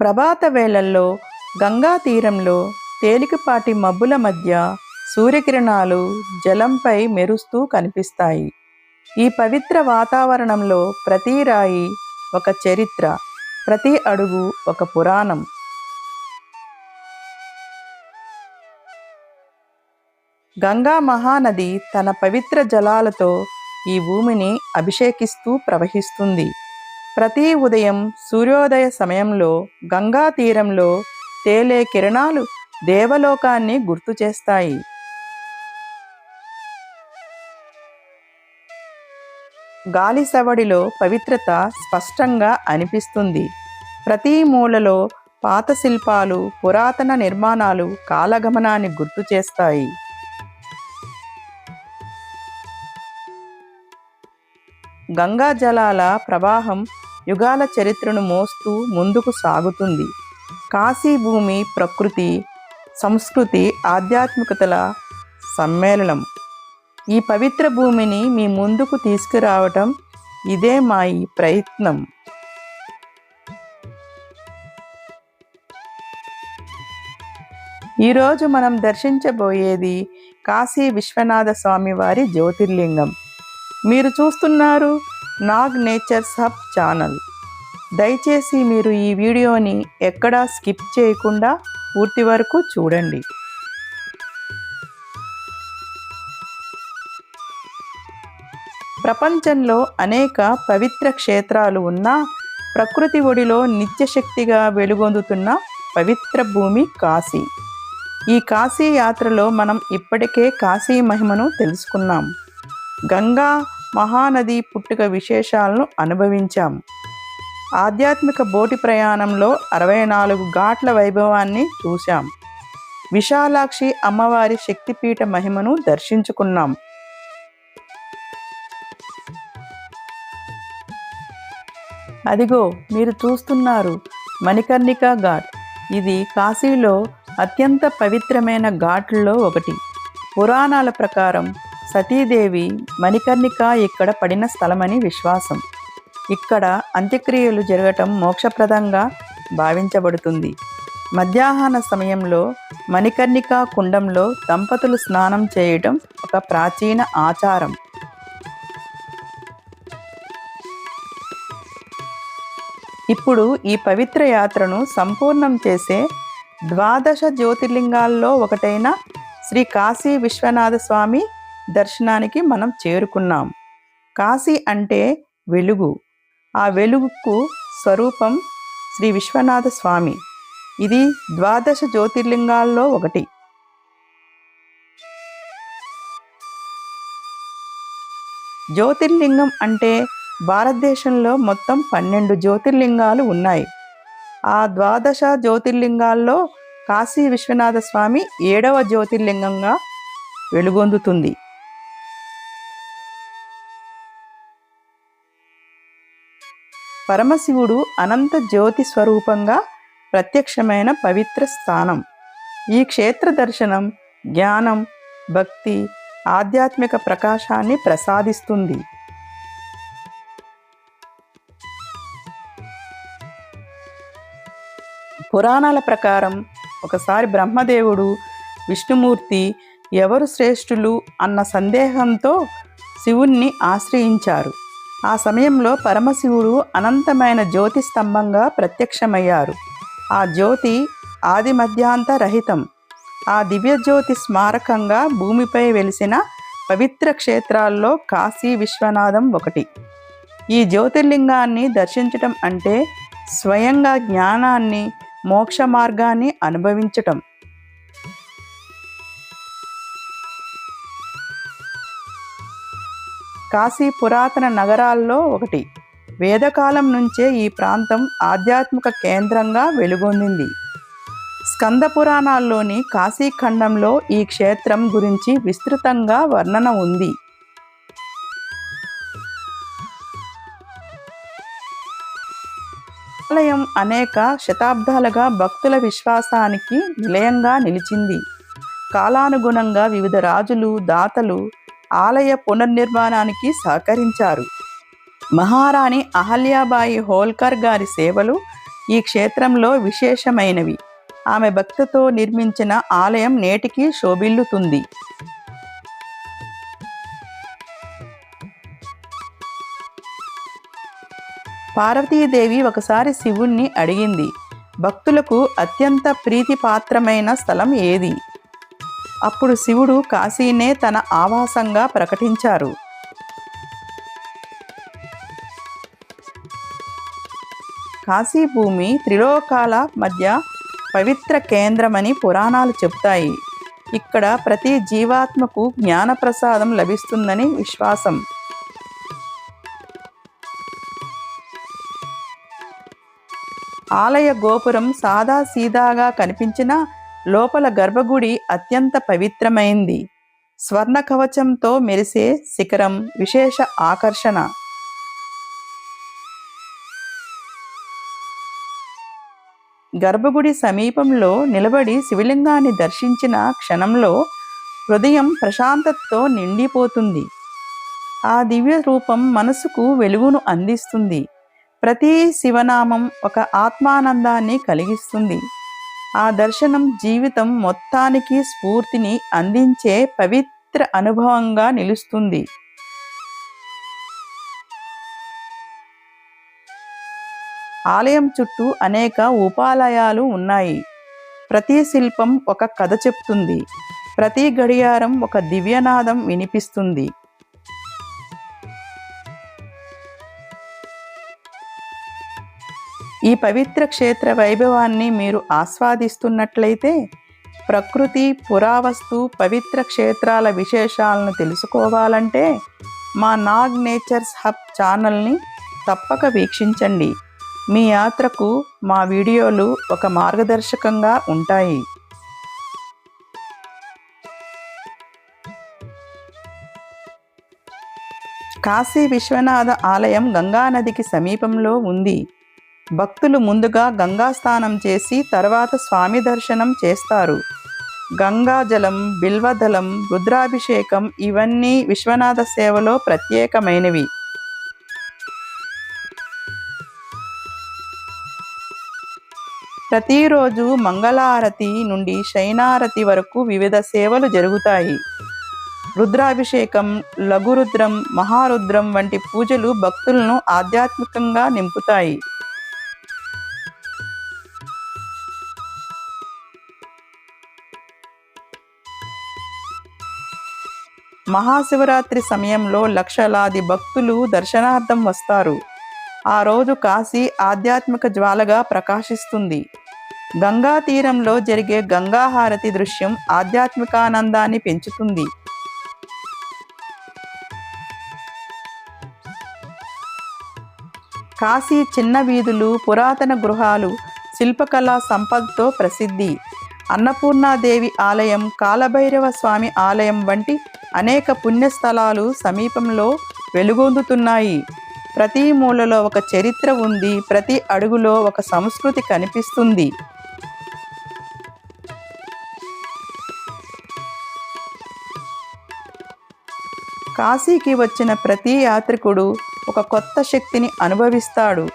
ప్రభాత వేళల్లో గంగా తీరంలో తేలికపాటి మబ్బుల మధ్య సూర్యకిరణాలు జలంపై మెరుస్తూ కనిపిస్తాయి. ఈ పవిత్ర వాతావరణంలో ప్రతి రాయి ఒక చరిత్ర ప్రతి అడుగు ఒక పురాణం. గంగా మహానది తన పవిత్ర జలాలతో ఈ భూమిని అభిషేకిస్తూ ప్రవహిస్తుంది. ప్రతి ఉదయం సూర్యోదయ సమయంలో గంగా తీరంలో తేలే కిరణాలు దేవలోకాన్ని గుర్తు చేస్తాయి. గాలి సవడిలో పవిత్రత స్పష్టంగా అనిపిస్తుంది. ప్రతి మూలలో పాత శిల్పాలు పురాతన నిర్మాణాలు కాలగమనాన్ని గుర్తు చేస్తాయి. గంగా జలాల ప్రవాహం యుగాల చరిత్రను మోస్తూ ముందుకు సాగుతుంది. కాశీ భూమి ప్రకృతి సంస్కృతి ఆధ్యాత్మికతల సమ్మేళనం. ఈ పవిత్ర భూమిని మీ ముందుకు తీసుకురావటం ఇదే మా ఈ ప్రయత్నం ఈరోజు మనం దర్శించబోయేది కాశీ విశ్వనాథ స్వామి వారి జ్యోతిర్లింగం. మీరు చూస్తున్నారు నాగ్ నేచర్స్ హబ్ ఛానల్. దయచేసి మీరు ఈ వీడియోని ఎక్కడా స్కిప్ చేయకుండా పూర్తి వరకు చూడండి. ప్రపంచంలో అనేక పవిత్ర క్షేత్రాలు ఉన్నా ప్రకృతి ఒడిలో నిత్యశక్తిగా వెలుగొందుతున్న పవిత్ర భూమి కాశీ. ఈ కాశీ యాత్రలో మనం ఇప్పటికే కాశీ మహిమను తెలుసుకున్నాం. గంగా మహానది పుట్టుక విశేషాలను అనుభవించాం ఆధ్యాత్మిక బోటి ప్రయాణంలో అరవై నాలుగు ఘాట్ల వైభవాన్ని చూశాం. విశాలాక్షి అమ్మవారి శక్తిపీఠ మహిమను దర్శించుకున్నాం. అదిగో మీరు చూస్తున్నారు మణికర్ణిక ఘాట్. ఇది కాశీలో అత్యంత పవిత్రమైన ఘాట్లలో ఒకటి. పురాణాల ప్రకారం సతీదేవి మణికర్ణిక ఇక్కడ పడిన స్థలమని విశ్వాసం. ఇక్కడ అంత్యక్రియలు జరగటం మోక్షప్రదంగా భావించబడుతుంది. మధ్యాహ్న సమయంలో మణికర్ణిక కుండంలో దంపతులు స్నానం చేయటం ఒక ప్రాచీన ఆచారం. ఇప్పుడు ఈ పవిత్ర యాత్రను సంపూర్ణం చేసే ద్వాదశ జ్యోతిర్లింగాల్లో ఒకటైన శ్రీ కాశీ విశ్వనాథ స్వామి దర్శనానికి మనం చేరుకున్నాం. కాశీ అంటే వెలుగు. ఆ వెలుగుకు స్వరూపం శ్రీ విశ్వనాథ స్వామి. ఇది ద్వాదశ జ్యోతిర్లింగాల్లో ఒకటి. జ్యోతిర్లింగం అంటే భారతదేశంలో మొత్తం పన్నెండు జ్యోతిర్లింగాలు ఉన్నాయి. ఆ ద్వాదశ జ్యోతిర్లింగాల్లో కాశీ విశ్వనాథ స్వామి ఏడవ జ్యోతిర్లింగంగా వెలుగొందుతుంది. పరమశివుడు అనంత జ్యోతి స్వరూపంగా ప్రత్యక్షమైన పవిత్ర స్థానం. ఈ క్షేత్ర దర్శనం జ్ఞానం భక్తి ఆధ్యాత్మిక ప్రకాశాన్ని ప్రసాదిస్తుంది. పురాణాల ప్రకారం ఒకసారి బ్రహ్మదేవుడు విష్ణుమూర్తి ఎవరు శ్రేష్ఠులు అన్న సందేహంతో శివుణ్ణి ఆశ్రయించారు. ఆ సమయంలో పరమశివుడు అనంతమైన జ్యోతి స్తంభంగా ప్రత్యక్షమయ్యారు. ఆ జ్యోతి ఆది మధ్యాంత రహితం. ఆ దివ్యజ్యోతి స్మారకంగా భూమిపై వెలిసిన పవిత్ర క్షేత్రాల్లో కాశీ విశ్వనాథం ఒకటి. ఈ జ్యోతిర్లింగాన్ని దర్శించటం అంటే స్వయంగా జ్ఞానాన్ని మోక్ష మార్గాన్ని అనుభవించటం. కాశీ పురాతన నగరాల్లో ఒకటి. వేదకాలం నుంచే ఈ ప్రాంతం ఆధ్యాత్మిక కేంద్రంగా వెలుగొందింది. స్కంద పురాణాల్లోని కాశీఖండంలో ఈ క్షేత్రం గురించి విస్తృతంగా వర్ణన ఉంది. ఆలయం అనేక శతాబ్దాలుగా భక్తుల విశ్వాసానికి నిలయంగా నిలిచింది. కాలానుగుణంగా వివిధ రాజులు దాతలు ఆలయ పునర్నిర్మాణానికి సహకరించారు. మహారాణి అహల్యాబాయి హోల్కర్ గారి సేవలు ఈ క్షేత్రంలో విశేషమైనవి. ఆమె భక్తితో నిర్మించిన ఆలయం నేటికి శోభిల్లుతుంది. పార్వతీదేవి ఒకసారి శివుణ్ణి అడిగింది భక్తులకు అత్యంత ప్రీతిపాత్రమైన స్థలం ఏది? అప్పుడు శివుడు కాశీనే తన ఆవాసంగా ప్రకటించారు. కాశీ భూమి త్రిలోకాల మధ్య పవిత్ర కేంద్రమని పురాణాలు చెప్తాయి ఇక్కడ ప్రతి జీవాత్మకు జ్ఞానప్రసాదం లభిస్తుందని విశ్వాసం. ఆలయ గోపురం సాదా సీదాగా కనిపించిన లోపల గర్భగుడి అత్యంత పవిత్రమైంది. స్వర్ణ కవచంతో మెరిసే శిఖరం విశేష ఆకర్షణ. గర్భగుడి సమీపంలో నిలబడి శివలింగాన్ని దర్శించిన క్షణంలో హృదయం ప్రశాంతతతో నిండిపోతుంది. ఆ దివ్య రూపం మనసుకు వెలుగును అందిస్తుంది. ప్రతి శివనామం ఒక ఆత్మానందాన్ని కలిగిస్తుంది. ఆ దర్శనం జీవితం మొత్తానికి స్ఫూర్తిని అందించే పవిత్ర అనుభవంగా నిలుస్తుంది. ఆలయం చుట్టూ అనేక ఉపాలయాలు ఉన్నాయి. ప్రతి శిల్పం ఒక కథ చెప్తుంది. ప్రతి గడియారం ఒక దివ్యనాదం వినిపిస్తుంది. ఈ పవిత్ర క్షేత్ర వైభవాన్ని మీరు ఆస్వాదిస్తున్నట్లయితే ప్రకృతి పురావస్తు పవిత్ర క్షేత్రాల విశేషాలను తెలుసుకోవాలంటే మా నాగ్ నేచర్స్ హబ్ ఛానల్ని తప్పక వీక్షించండి. మీ యాత్రకు మా వీడియోలు ఒక మార్గదర్శకంగా ఉంటాయి. కాశీ విశ్వనాథ ఆలయం గంగానదికి సమీపంలో ఉంది. భక్తులు ముందుగా గంగా స్నానం చేసి తర్వాత స్వామి దర్శనం చేస్తారు. గంగాజలం బిల్వదలం రుద్రాభిషేకం ఇవన్నీ విశ్వనాథ సేవలో ప్రత్యేకమైనవి. ప్రతిరోజు మంగళారతి నుండి శైనారతి వరకు వివిధ సేవలు జరుగుతాయి. రుద్రాభిషేకం లఘురుద్రం మహారుద్రం వంటి పూజలు భక్తులను ఆధ్యాత్మికంగా నింపుతాయి. మహాశివరాత్రి సమయంలో లక్షలాది భక్తులు దర్శనార్థం వస్తారు. ఆ రోజు కాశీ ఆధ్యాత్మిక జ్వాలగా ప్రకాశిస్తుంది. గంగా తీరంలో జరిగే గంగాహారతి దృశ్యం ఆధ్యాత్మికానందాన్ని పెంచుతుంది. కాశీ చిన్న వీధులు పురాతన గృహాలు శిల్పకళా సంపదతో ప్రసిద్ధి. అన్నపూర్ణాదేవి ఆలయం కాలభైరవ స్వామి ఆలయం వంటి అనేక పుణ్యస్థలాలు సమీపంలో వెలుగొందుతున్నాయి. ప్రతి మూలలో ఒక చరిత్ర ఉంది ప్రతి అడుగులో ఒక సంస్కృతి కనిపిస్తుంది. కాశీకి వచ్చిన ప్రతి యాత్రికుడు ఒక కొత్త శక్తిని అనుభవిస్తాడు.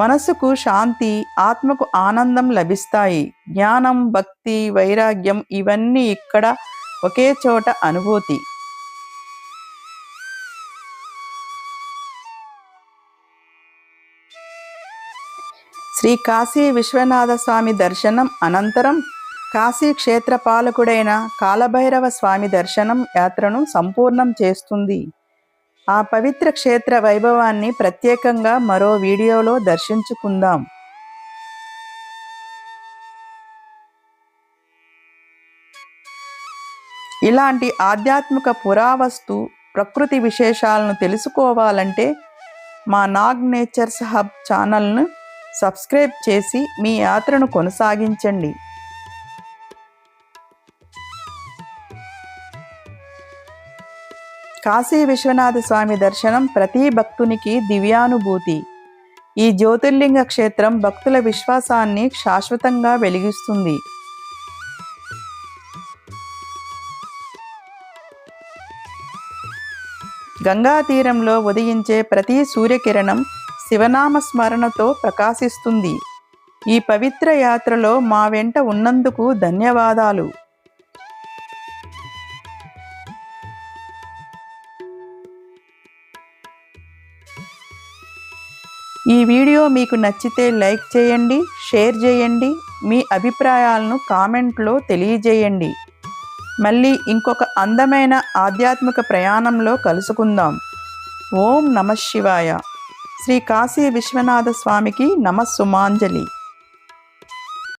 మనసుకు శాంతి ఆత్మకు ఆనందం లభిస్తాయి. జ్ఞానం భక్తి వైరాగ్యం ఇవన్నీ ఇక్కడ ఒకే చోట అనుభూతి. శ్రీ కాశీ విశ్వనాథ స్వామి దర్శనం అనంతరం కాశీ క్షేత్ర పాలకుడైన కాలభైరవ స్వామి దర్శనం యాత్రను సంపూర్ణం చేస్తుంది. ఆ పవిత్ర క్షేత్ర వైభవాన్ని ప్రత్యేకంగా మరో వీడియోలో దర్శించుకుందాం. ఇలాంటి ఆధ్యాత్మిక పురావస్తు ప్రకృతి విశేషాలను తెలుసుకోవాలంటే మా నాగ్ నేచర్స్ హబ్ ఛానల్ను సబ్స్క్రైబ్ చేసి మీ యాత్రను కొనసాగించండి. కాశీ విశ్వనాథ స్వామి దర్శనం ప్రతి భక్తునికి దివ్యానుభూతి. ఈ జ్యోతిర్లింగ క్షేత్రం భక్తుల విశ్వాసాన్ని శాశ్వతంగా వెలిగిస్తుంది. గంగా తీరంలో ఉదయించే ప్రతి సూర్యకిరణం శివనామ స్మరణతో ప్రకాశిస్తుంది. ఈ పవిత్ర యాత్రలో మా వెంట ఉన్నందుకు ధన్యవాదాలు. ఈ వీడియో మీకు నచ్చితే లైక్ చేయండి షేర్ చేయండి మీ అభిప్రాయాలను కామెంట్లో తెలియజేయండి. మళ్ళీ ఇంకొక అందమైన ఆధ్యాత్మిక ప్రయాణంలో కలుసుకుందాం. ఓం నమ శివాయ. శ్రీ కాశీ విశ్వనాథ స్వామికి నమస్సుమాంజలి